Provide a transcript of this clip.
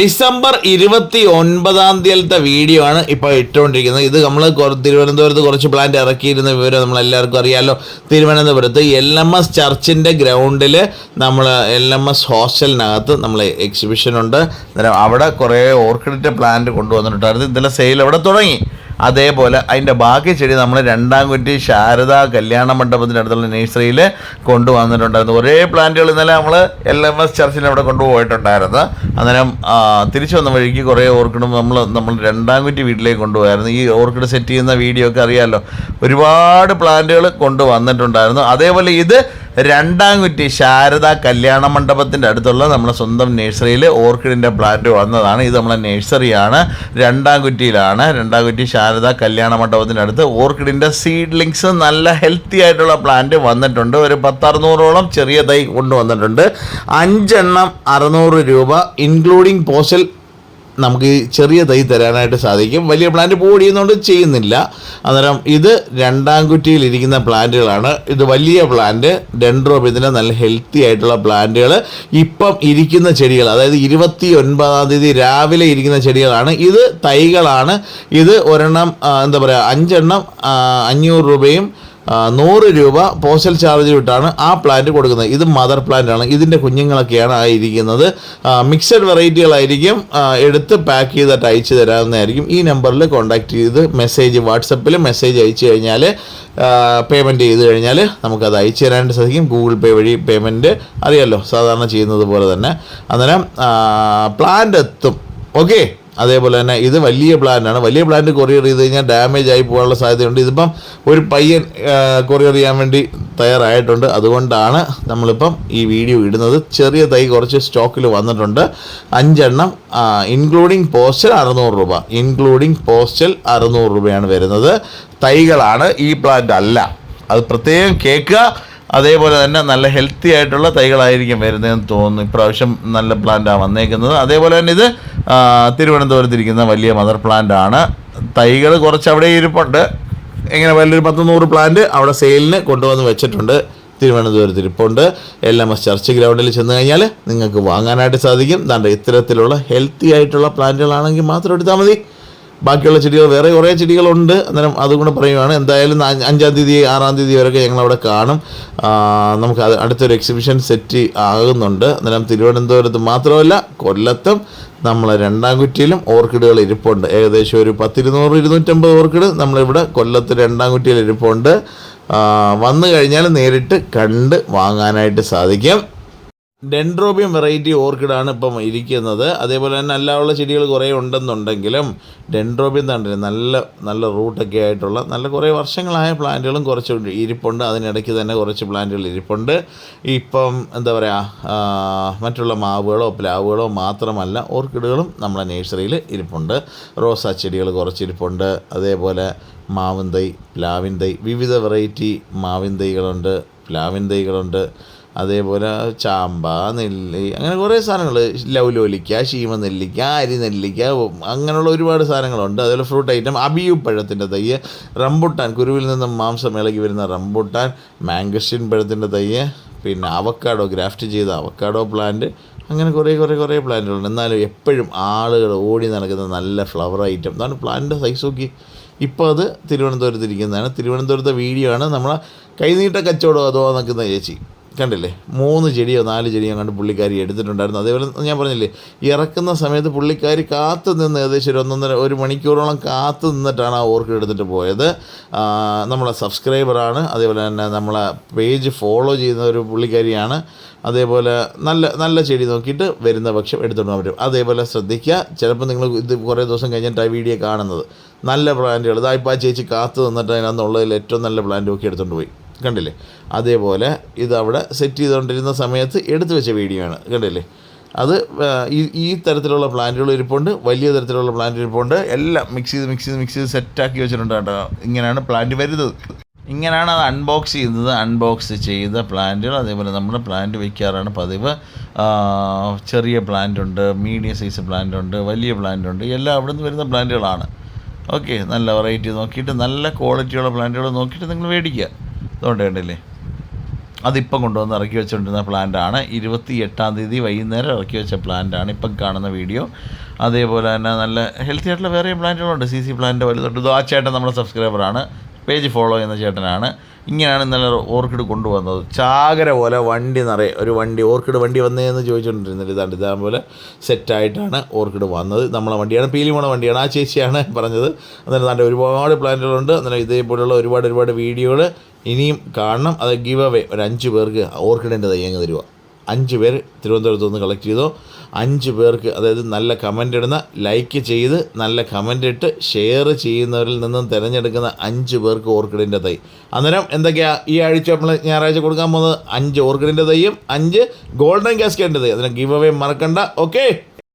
December ഇരുപത്തി ഒൻപതാം തീയതിയിലത്തെ video ആണ് ഇപ്പോൾ ഇട്ടുകൊണ്ടിരിക്കുന്നത്. ഇത് നമ്മൾ തിരുവനന്തപുരത്ത് കുറച്ച് പ്ലാന്റ് ഇറക്കിയിരുന്ന വിവരം നമ്മൾ എല്ലാവർക്കും അറിയാമല്ലോ തിരുവനന്തപുരത്ത് എൽ എം എസ് ചർച്ചിന്റെ ഗ്രൗണ്ടിൽ നമ്മൾ എൽ എം എസ് ഹോസ്റ്റലിനകത്ത് നമ്മൾ എക്സിബിഷൻ ഉണ്ട്. അവിടെ കുറേ ഓർക്കിഡിന്റെ പ്ലാന്റ് കൊണ്ടുവന്നിട്ടുണ്ടായിരുന്നു. ഇന്നലെ സെയിൽ അവിടെ തുടങ്ങി. അതേപോലെ അതിന്റെ ബാക്കി ചെടി നമ്മൾ രണ്ടാം കുറ്റി ശാരദ കല്യാണ മണ്ഡപത്തിന്റെ അടുത്തുള്ള നഴ്സറിയിൽ കൊണ്ടുവന്നിട്ടുണ്ടായിരുന്നു. ഒരേ പ്ലാന്റുകൾ ഇന്നലെ നമ്മൾ എൽ എം എസ് ചർച്ചിന്റെ അവിടെ കൊണ്ടുപോയിട്ടുണ്ടായിരുന്നു. അന്നേരം തിരിച്ചു വന്ന വഴിക്ക് കുറേ ഓർക്കിഡ് നമ്മൾ നമ്മൾ രണ്ടാം കുറ്റി വീട്ടിലേക്ക് കൊണ്ടുപോയായിരുന്നു. ഈ ഓർക്കിഡ് സെറ്റ് ചെയ്യുന്ന വീഡിയോ ഒക്കെ അറിയാമല്ലോ ഒരുപാട് പ്ലാന്റുകൾ കൊണ്ടുവന്നിട്ടുണ്ടായിരുന്നു. അതേപോലെ ഇത് രണ്ടാം കുറ്റി ശാരദ കല്യാണ മണ്ഡപത്തിന്റെ അടുത്തുള്ള നമ്മുടെ സ്വന്തം നഴ്സറിയിൽ ഓർക്കിഡിന്റെ പ്ലാന്റ് വന്നതാണ് ഇത് നമ്മളെ നഴ്സറിയാണ്. രണ്ടാം കുറ്റി ശാരദ കല്യാണ മണ്ഡപത്തിന്റെ അടുത്ത് ഓർക്കിഡിന്റെ സീഡ്ലിങ്സ് നല്ല ഹെൽത്തി ആയിട്ടുള്ള പ്ലാന്റ് വന്നിട്ടുണ്ട്. ഒരു പത്തറുന്നൂറോളം ചെറിയ തൈ കൊണ്ടുവന്നിട്ടുണ്ട്. അഞ്ചെണ്ണം അറുന്നൂറ് രൂപ ഇൻക്ലൂഡിങ് പോസ്റ്റൽ നമുക്ക് ചെറിയ തൈ തരാനായിട്ട് സാധിക്കും. വലിയ പ്ലാന്റ് പോടിയുന്നതുകൊണ്ട് ചെയ്യുന്നില്ല. അന്നേരം ഇത് രണ്ടാം കുറ്റിയിൽ ഇരിക്കുന്ന പ്ലാന്റുകളാണ് ഇത് വലിയ പ്ലാന്റ് ഡെൻഡ്രോപ്പ് ഇതിന്റെ നല്ല ഹെൽത്തി ആയിട്ടുള്ള പ്ലാന്റുകൾ ഇപ്പം ഇരിക്കുന്ന ചെടികൾ അതായത് ഇരുപത്തി ഒൻപതാം തീയതി രാവിലെ ഇരിക്കുന്ന ചെടികളാണ്. ഇത് തൈകളാണ്. ഇത് ഒരെണ്ണം എന്താ പറയുക അഞ്ചെണ്ണം അഞ്ഞൂറ് രൂപയും നൂറ് രൂപ പോസ്റ്റൽ ചാർജ് വിട്ടാണ് ആ പ്ലാന്റ് കൊടുക്കുന്നത്. ഇത് മദർ പ്ലാന്റ് ആണ്. ഇതിന്റെ കുഞ്ഞുങ്ങളൊക്കെയാണ് ആയിരിക്കുന്നത് മിക്സഡ് വെറൈറ്റികളായിരിക്കും എടുത്ത് പാക്ക് ചെയ്തിട്ട് അയച്ചു തരാവുന്നതായിരിക്കും. ഈ നമ്പറിൽ കോൺടാക്ട് ചെയ്ത് മെസ്സേജ് വാട്സപ്പിൽ മെസ്സേജ് അയച്ചു കഴിഞ്ഞാൽ പേയ്മെന്റ് ചെയ്ത് കഴിഞ്ഞാൽ നമുക്കത് അയച്ചു തരാനായിട്ട് സാധിക്കും. ഗൂഗിൾ പേ വഴി പേയ്മെന്റ് അറിയാമല്ലോ സാധാരണ ചെയ്യുന്നത് പോലെ തന്നെ. അന്നേരം പ്ലാന്റ് എത്തും. ഓക്കെ അതേപോലെ തന്നെ ഇത് വലിയ പ്ലാന്റാണ് വലിയ പ്ലാന്റ് കൊറിയർ ചെയ്ത് കഴിഞ്ഞാൽ ഡാമേജ് ആയി പോകാനുള്ള സാധ്യതയുണ്ട്. ഇതിപ്പം ഒരു പയ്യൻ കൊറിയർ ചെയ്യാൻ വേണ്ടി തയ്യാറായിട്ടുണ്ട്. അതുകൊണ്ടാണ് നമ്മളിപ്പം ഈ വീഡിയോ ഇടുന്നത്. ചെറിയ തൈ കുറച്ച് സ്റ്റോക്കിൽ വന്നിട്ടുണ്ട്. അഞ്ചെണ്ണം ഇൻക്ലൂഡിങ് പോസ്റ്റൽ അറുന്നൂറ് രൂപ. ഇൻക്ലൂഡിങ് പോസ്റ്റൽ അറുന്നൂറ് രൂപയാണ് വരുന്നത്. തൈകളാണ് ഈ പ്ലാന്റ് അല്ല. അത് പ്രത്യേകം കേൾക്കുക. അതേപോലെ തന്നെ നല്ല ഹെൽത്തി ആയിട്ടുള്ള തൈകളായിരിക്കും വരുന്നതെന്ന് തോന്നുന്നു. ഇപ്രാവശ്യം നല്ല പ്ലാന്റാണ് വന്നേക്കുന്നത്. അതേപോലെ തന്നെ ഇത് തിരുവനന്തപുരത്തിരിക്കുന്ന വലിയ മദർ പ്ലാന്റ് ആണ്. തൈകൾ കുറച്ച് അവിടെ ഇരിപ്പുണ്ട്. ഇങ്ങനെ വലിയൊരു പത്ത് നൂറ് പ്ലാന്റ് അവിടെ സെയിലിന് കൊണ്ടുവന്ന് വെച്ചിട്ടുണ്ട്. തിരുവനന്തപുരത്ത് ഇരിപ്പുണ്ട്. എൽ എം എസ് ചർച്ച് ഗ്രൗണ്ടിൽ ചെന്ന് കഴിഞ്ഞാൽ നിങ്ങൾക്ക് വാങ്ങാനായിട്ട് സാധിക്കും. ദാണ്ട് ഇത്തരത്തിലുള്ള ഹെൽത്തി ആയിട്ടുള്ള പ്ലാന്റുകളാണെങ്കിൽ മാത്രം എടുത്താൽ മതി. ബാക്കിയുള്ള ചെടികൾ വേറെ കുറേ ചെടികളുണ്ട്. അന്നേരം അതുകൊണ്ട് പറയുവാണ്. എന്തായാലും അഞ്ചാം തീയതി ആറാം തീയതി വരെയൊക്കെ ഞങ്ങൾ അവിടെ കാണും നമുക്ക് അത് അടുത്തൊരു എക്സിബിഷൻ സെറ്റ് ആകുന്നുണ്ട്. അന്നേരം തിരുവനന്തപുരത്ത് മാത്രമല്ല കൊല്ലത്തും നമ്മളെ രണ്ടാം കുറ്റിയിലും ഓർക്കിഡുകൾ ഇരിപ്പുണ്ട്. ഏകദേശം ഒരു പത്തിരുന്നൂറ് ഇരുന്നൂറ്റമ്പത് ഓർക്കിഡ് നമ്മളിവിടെ കൊല്ലത്ത് രണ്ടാം കുറ്റിയിൽ ഇരിപ്പുണ്ട്. വന്നു കഴിഞ്ഞാൽ നേരിട്ട് കണ്ട് വാങ്ങാനായിട്ട് സാധിക്കും. ഡെൻഡ്രോബിയം വെറൈറ്റി ഓർക്കിഡാണ് ഇപ്പം ഇരിക്കുന്നത്. അതേപോലെ തന്നെ അല്ലാനുള്ള ചെടികൾ കുറേ ഉണ്ടെന്നുണ്ടെങ്കിലും ഡെൻഡ്രോബിയം തന്നെ നല്ല നല്ല റൂട്ടൊക്കെ ആയിട്ടുള്ള നല്ല കുറേ വർഷങ്ങളായ പ്ലാന്റുകളും കുറച്ച് ഇരിപ്പുണ്ട്. അതിനിടയ്ക്ക് തന്നെ കുറച്ച് പ്ലാന്റുകൾ ഇരിപ്പുണ്ട്. ഇപ്പം എന്താ പറയുക മറ്റുള്ള മാവുകളോ പ്ലാവുകളോ മാത്രമല്ല ഓർക്കിഡുകളും നമ്മളെ നേഴ്സറിയിൽ ഇരിപ്പുണ്ട്. റോസാ ചെടികൾ കുറച്ച് ഇരിപ്പുണ്ട്. അതേപോലെ മാവിൻ തൈ പ്ലാവിൻ തൈ വിവിധ വെറൈറ്റി മാവിൻ തൈകളുണ്ട് പ്ലാവിൻ തൈകളുണ്ട്. അതേപോലെ ചാമ്പ നെല്ലി അങ്ങനെ കുറേ സാധനങ്ങൾ ലൗലോലിക്ക ശീമ നെല്ലിക്ക അരി നെല്ലിക്ക അങ്ങനെയുള്ള ഒരുപാട് സാധനങ്ങളുണ്ട്. അതേപോലെ ഫ്രൂട്ട് ഐറ്റം അബിയു പഴത്തിന്റെ തയ്യ് റംബുട്ടാൻ കുരുവിൽ നിന്നും മാംസം ഇളകി വരുന്ന റംബുട്ടാൻ മാംഗസ്റ്റിൻ പഴത്തിന്റെ തയ്യ് പിന്നെ അവക്കാഡോ ഗ്രാഫ്റ്റ് ചെയ്ത അവക്കാഡോ പ്ലാന്റ് അങ്ങനെ കുറേ കുറേ കുറേ പ്ലാന്റുകളുണ്ട്. എന്നാലും എപ്പോഴും ആളുകൾ ഓടി നടക്കുന്ന നല്ല ഫ്ലവർ ഐറ്റം അതാണ് പ്ലാന്റിന്റെ സൈസ് നോക്കി. ഇപ്പോൾ അത് തിരുവനന്തപുരത്ത് ഇരിക്കുന്നതാണ്. തിരുവനന്തപുരത്തെ വീഡിയോ ആണ് നമ്മളെ കൈനീട്ട കച്ചവടം അതോ നിൽക്കുന്ന ചേച്ചി. കണ്ടില്ലേ? മൂന്ന് ചെടിയോ നാല് ചെടിയോ കണ്ട് പുള്ളിക്കാരി എടുത്തിട്ടുണ്ടായിരുന്നു. അതേപോലെ ഞാൻ പറഞ്ഞില്ലേ ഇറക്കുന്ന സമയത്ത് പുള്ളിക്കാരി കാത്ത് നിന്ന് ഏകദേശം ഒരു ഒന്നൊന്നര ഒരു മണിക്കൂറോളം കാത്തു നിന്നിട്ടാണ് ആ ഓർക്കിഡ് എടുത്തിട്ട് പോയത്. നമ്മളെ സബ്സ്ക്രൈബറാണ്. അതേപോലെ തന്നെ നമ്മളെ പേജ് ഫോളോ ചെയ്യുന്ന ഒരു പുള്ളിക്കാരിയാണ്. അതേപോലെ നല്ല നല്ല ചെടി നോക്കിയിട്ട് വരുന്ന പക്ഷം എടുത്തുകൊണ്ട് പറ്റും. അതേപോലെ ശ്രദ്ധിക്കുക. ചിലപ്പോൾ നിങ്ങൾ ഇത് കുറേ ദിവസം കഴിഞ്ഞിട്ട് ആ വീഡിയോ കാണുന്നത്. നല്ല പ്ലാന്റുകൾ. ഇതായിപ്പോൾ ആ ചേച്ചി കാത്തു നിന്നിട്ട് അതിനകത്തുള്ളതിൽ ഏറ്റവും നല്ല പ്ലാന്റ് നോക്കി എടുത്തുകൊണ്ട് പോയി. കണ്ടില്ലേ? അതേപോലെ ഇത് അവിടെ സെറ്റ് ചെയ്തുകൊണ്ടിരുന്ന സമയത്ത് എടുത്തു വെച്ച വീഡിയോ ആണ്. കണ്ടില്ലേ? അത് ഈ ഈ തരത്തിലുള്ള പ്ലാന്റുകൾ ഇരിപ്പുണ്ട് വലിയ തരത്തിലുള്ള പ്ലാന്റ് ഇരിപ്പുണ്ട്. എല്ലാം മിക്സ് ചെയ്ത് മിക്സ് ചെയ്ത് മിക്സ് ചെയ്ത് സെറ്റാക്കി വെച്ചിട്ടുണ്ട് കേട്ടോ. ഇങ്ങനെയാണ് പ്ലാന്റ് വരുന്നത്. ഇങ്ങനെയാണ് അത് അൺബോക്സ് ചെയ്യുന്നത്. അൺബോക്സ് ചെയ്ത പ്ലാന്റുകൾ അതേപോലെ നമ്മൾ പ്ലാന്റ് വയ്ക്കാറാണ് പതിവ്. ചെറിയ പ്ലാന്റ് ഉണ്ട് മീഡിയം സൈസ് പ്ലാന്റ് ഉണ്ട് വലിയ പ്ലാന്റ് ഉണ്ട്. എല്ലാം അവിടെ നിന്ന് വരുന്ന പ്ലാന്റുകളാണ് ഓക്കെ നല്ല വെറൈറ്റി നോക്കിയിട്ട് നല്ല ക്വാളിറ്റിയുള്ള പ്ലാന്റുകൾ നോക്കിയിട്ട് നിങ്ങൾ മേടിക്കുക. അതുകൊണ്ട് കണ്ടില്ലേ? അതിപ്പം കൊണ്ടുവന്ന് ഇറക്കി വെച്ചുകൊണ്ടിരുന്ന പ്ലാന്റാണ് ഇരുപത്തി എട്ടാം തീയതി വൈകുന്നേരം ഇറക്കി വെച്ച പ്ലാന്റാണ് ഇപ്പം കാണുന്ന വീഡിയോ. അതേപോലെ തന്നെ നല്ല ഹെൽത്തി ആയിട്ടുള്ള വേറെയും പ്ലാന്റുകളുണ്ട് സി സി പ്ലാന്റ് വലുതുണ്ട്. ഇത് ആ ചേട്ടൻ നമ്മുടെ സബ്സ്ക്രൈബറാണ് പേജ് ഫോളോ ചെയ്യുന്ന ചേട്ടനാണ്. ഇങ്ങനെയാണ് ഇന്നലെ ഓർക്കിഡ് കൊണ്ടുവന്നത്. ചാകര പോലെ വണ്ടി നിറയെ ഒരു വണ്ടി ഓർക്കിഡ് വണ്ടി വന്നതെന്ന് ചോദിച്ചുകൊണ്ടിരുന്നില്ല ഇതാണ്ട് ഇതേപോലെ സെറ്റായിട്ടാണ് ഓർക്കിഡ് വന്നത്. നമ്മളെ വണ്ടിയാണ് പീലിമോണ വണ്ടിയാണ് ആ ചേച്ചിയാണ് പറഞ്ഞത്. അന്നേരം നല്ല ഒരുപാട് പ്ലാന്റുകളുണ്ട് അന്നേരം ഇതേപോലെയുള്ള ഒരുപാട് ഒരുപാട് വീഡിയോകൾ ഇനിയും കാണണം. അത് ഗീവ് അവേ ഒരു അഞ്ച് പേർക്ക് ഓർക്കിഡിന്റെ തൈ അങ്ങ് തരുക അഞ്ച് പേര് തിരുവനന്തപുരത്ത് നിന്ന് കളക്ട് ചെയ്തോ. അഞ്ച് പേർക്ക് അതായത് നല്ല കമന്റ് ഇടുന്ന ലൈക്ക് ചെയ്ത് നല്ല കമന്റ് ഇട്ട് ഷെയർ ചെയ്യുന്നവരിൽ നിന്നും തിരഞ്ഞെടുക്കുന്ന അഞ്ച് പേർക്ക് ഓർക്കിഡിന്റെ തൈ. അന്നേരം എന്തൊക്കെയാണ് ഈ ആഴ്ച നമ്മൾ ഞായറാഴ്ച കൊടുക്കാൻ പോകുന്നത്? അഞ്ച് ഓർക്കിഡിന്റെ തൈയും അഞ്ച് ഗോൾഡൻ കാസ്കേറ്റിന്റെ തൈ. അതിന് ഗീവ് അവേ മറക്കണ്ട. ഓക്കെ